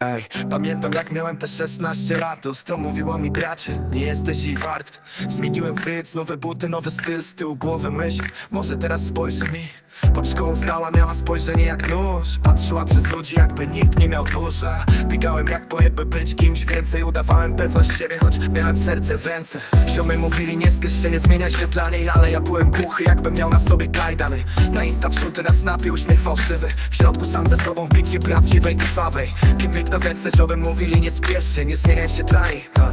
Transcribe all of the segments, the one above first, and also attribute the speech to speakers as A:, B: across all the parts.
A: Ej, pamiętam jak miałem te 16 lat. Lustro mówiło mi bracie, nie jesteś jej wart. Zmieniłem fryc, nowe buty, nowy styl Z tyłu głowy myśl, może teraz spojrzy mi. Pod szkołą znała, miała spojrzenie jak nóż. Patrzyła przez ludzi jakby nikt nie miał dusza. Biegałem jak boję, by być kimś więcej. Udawałem pewność siebie, choć miałem serce w ręce. Ziomy mówili nie spiesz się, nie zmieniaj się dla niej Ale ja byłem głuchy, jakbym miał na sobie kajdany. Na insta wrzuty, na snapie uśmiech fałszywy. W środku sam ze sobą w bitwie prawdziwej, krwawej Kim na więcej, ziomy mówili nie spiesz się, nie zmieniaj się Ha.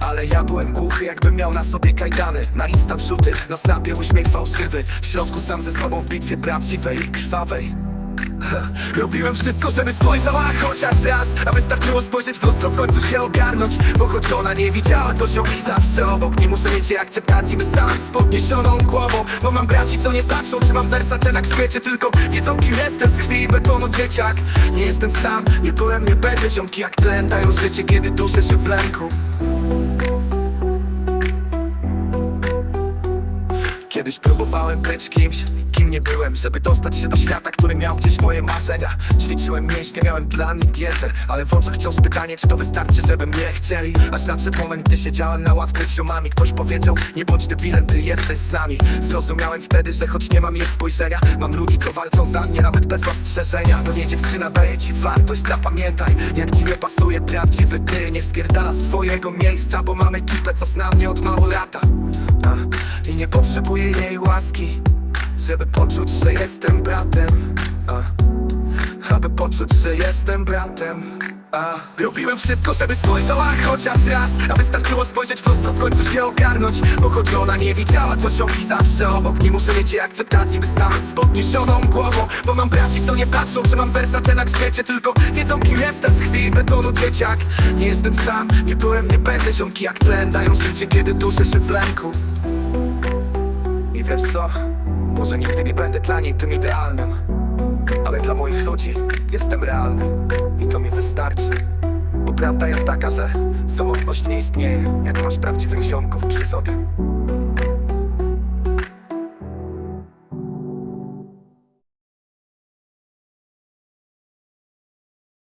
A: ale ja byłem głuchy, jakbym miał na sobie kajdany. Na insta wrzuty, na snapie uśmiech fałszywy. W środku sam ze sobą w bitwie prawdziwej i krwawej Robiłem wszystko, żeby spojrzała chociaż raz A wystarczyło spojrzeć w lustro, w końcu się ogarnąć Bo choć ona nie widziała, to się zawsze obok. Nie muszę mieć jej akceptacji, by stanąć z podniesioną głową Bo mam braci, co nie patrzą, czy mam wersacze na grzbiecie Tylko wiedzą, kim jestem z krwi i betonu dzieciak. Nie jestem sam, nie byłem, nie będę Ziomki jak tlen dają życie, kiedy duszę się w lęku. Kiedyś próbowałem być kimś, kim nie byłem Żeby dostać się do świata, który miał gdzieś moje marzenia. Ćwiczyłem mięśnie, miałem plan i dietę Ale w oczach wciąż pytanie, czy to wystarczy, żeby mnie chcieli. Aż nadszedł moment, gdy siedziałem na ławce z ziomami. Ktoś powiedział, nie bądź debilem, ty jesteś z nami. Zrozumiałem wtedy, że choć nie mam jej spojrzenia Mam ludzi, co walczą za mnie, nawet bez ostrzeżenia. To nie dziewczyna daje ci wartość, zapamiętaj Jak ci nie pasuje prawdziwy ty. Nie spierdala z twojego miejsca, bo mam ekipę, co zna mnie od mało lata. I nie potrzebuję jej łaski Żeby poczuć, że jestem bratem A, Aby poczuć, że jestem bratem a, Robiłem wszystko, żeby spojrzała chociaż raz A wystarczyło spojrzeć lustro, w końcu się ogarnąć. Bo choć ona nie widziała, to sioki zawsze obok. Nie muszę mieć jej akceptacji, by stanąć z podniesioną głową. Bo mam braci, co nie patrzą, czy mam wersacze na grzbiecie Tylko wiedzą, kim jestem z krwi i betonu dzieciak. Nie jestem sam, nie byłem, nie będę. Ziomki jak tlen dają życie, kiedy duszę się w lęku. I wiesz co? Może nigdy nie będę dla niej tym idealnym Ale dla moich ludzi jestem realny I to mi wystarczy Bo prawda jest taka, że samotność nie istnieje Jak masz prawdziwych ziomków przy sobie